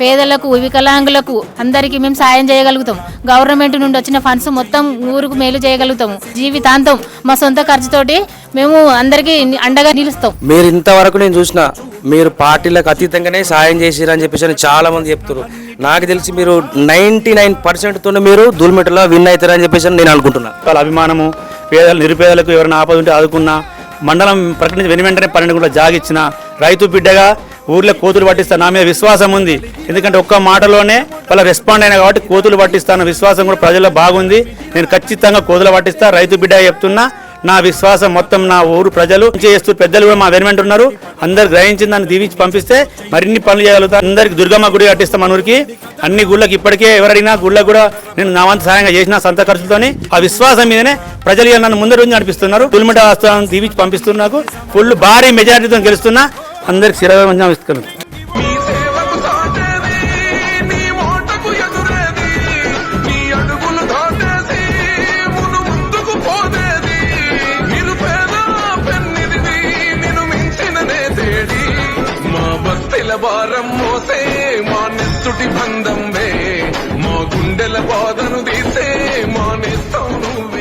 పేదలకు వికలాంగులకు అందరికీ మేము సాయం చేయగలుగుతాం. గవర్నమెంట్ నుండి వచ్చిన ఫండ్స్ మొత్తం ఊరుకు మేలు చేయగలుగుతాము జీవితాంతం మా సొంత ఖర్చుతోటి మేము అందరికీ అండగా నిలుస్తాం. మీరు ఇంతవరకు నేను చూసిన మీరు పార్టీలకు అతీతంగానే సాయం చేసిరని చెప్పేసి అని చాలా మంది చెప్తారు నాకు తెలిసి మీరు నైంటీ నైన్ పర్సెంట్తో మీరు దుల్మెటలో విన్ అవుతారని చెప్పేసి నేను అనుకుంటున్నా. వాళ్ళ అభిమానము పేదలు నిరుపేదలకు ఎవరైనా ఆపద ఉంటే ఆదుకున్నా మండలం ప్రకటించి వెను వెంటనే పన్నెండు కూడా జాగిచ్చిన రైతు బిడ్డగా ఊర్లో కోతులు పట్టిస్తాను నా మీద విశ్వాసం ఉంది. ఎందుకంటే ఒక్క మాటలోనే వాళ్ళ రెస్పాండ్ అయినా కాబట్టి కోతులు పట్టిస్తాను విశ్వాసం కూడా ప్రజల్లో బాగుంది. నేను ఖచ్చితంగా కోతులు పట్టిస్తా రైతు బిడ్డ చెప్తున్నా నా విశ్వాసం మొత్తం నా ఊరు ప్రజలు చేస్తూ పెద్దలు కూడా మా వెనుమెంట్ ఉన్నారు. అందరు గ్రహించి దాన్ని దీవించి పంపిస్తే మరిన్ని పనులు చేయగలుగుతా. అందరికి దుర్గమ్మ గుడి కట్టిస్తాం మన ఊరికి. అన్ని గుళ్ళకి ఇప్పటికే ఎవరైనా గుళ్ళకు కూడా నేను నా వంతు సహాయంగా చేసిన సొంత ఖర్చులతోని ఆ విశ్వాసం మీదనే ప్రజలు నన్ను ముందు రోజు నడిపిస్తున్నారు. తులిమిట ఆస్థానం దీవించి పంపిస్తున్నారు నాకు. ఫుల్ భారీ మెజారిటీతో గెలుస్తున్నా. అందరికి శిరాభివందనం ఇస్తున్నాను. భారం మోసే మా నెత్తుటి బంధం వే. మా గుండెల బాధను తీసే మా నెత్తం నువ్వే.